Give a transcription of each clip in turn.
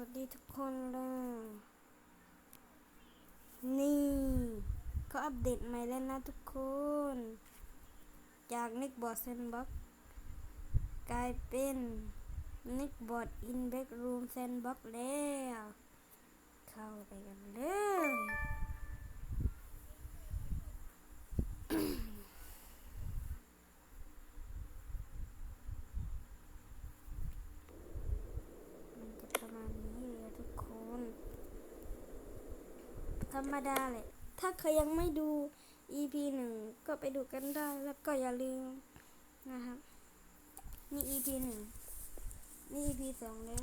วัสดีทุกคนเลยนี่เขาอัปเดตใหม่แล้วนะทุกคน จากนิกบอร์ดเซนบ็อกกลายเป็นนิกบอร์ดอินเบกรูมเซนบ็อกแล้ว เข้าไปกันเลย มันจะประมาณนี้เลยทุกคน ธรรมดาเลยถ้าใครยังไม่ดู EP หนึ่งก็ไปดูกันได้ แล้วก็อย่าลืมนะครับ นี่ EP หนึ่งนี่ EP สองแล้ว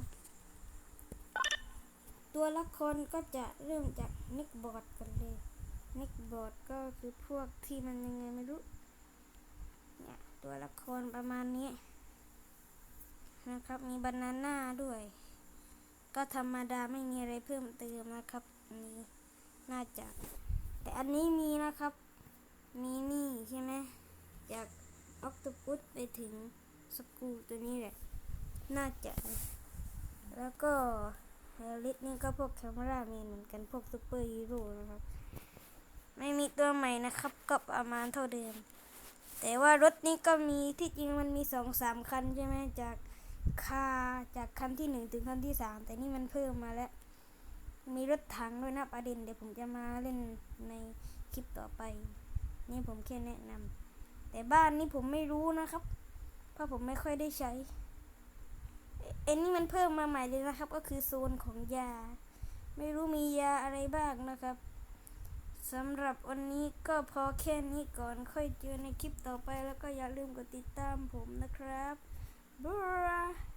ตัวละครก็จะเริ่มจากนิกบอดกันเลยนิกบอดก็คือพวกที่มันยังไงไม่รู้ เนี่ย ตัวละครประมาณนี้ นะครับ มีบานาน่าด้วย ก็ธรรมดาไม่มีอะไรเพิ่มเติมนะครับอัน น่าจะ แต่อันนี้มีนะครับ มีนี่ใช่ไหมจากออกต p ปุสไปถึงสกูตัวนี้แหละ น่าจะ แล้วก็เฮลิสนี่ก็พวกแคมรามนเหมือนกันพวกซูเปอร์ฮีโร่นะครับ ไม่มีตัวใหม่นะครับ ก็ประมาณเท่าเดิม แต่ว่ารถนี้ก็มีที่จริงมันมีสองสามคันใช่ไหมจากคาจากคันที่หนึ่งถึงคันที่สามแต่นี่มันเพิ่มมาแล้ว มีรถถังด้วยนะประเด็นเดี๋ยวผมจะมาเล่นในคลิปต่อไป นี่ผมแค่แนะนำแต่บ้านนี้ผมไม่รู้นะครับ เพราะผมไม่ค่อยได้ใช้เอเอ็นนี่มันเพิ่มมาใหม่เลยนะครับ ก็คือโซนของยา ไม่รู้มียาอะไรบ้างนะครับสำหรับวันนี้ก็พอแค่นี้ก่อนค่อยเจอในคลิปต่อไปแล้วก็อย่าลืมกดติดตามผมนะครับบ๊ายบาย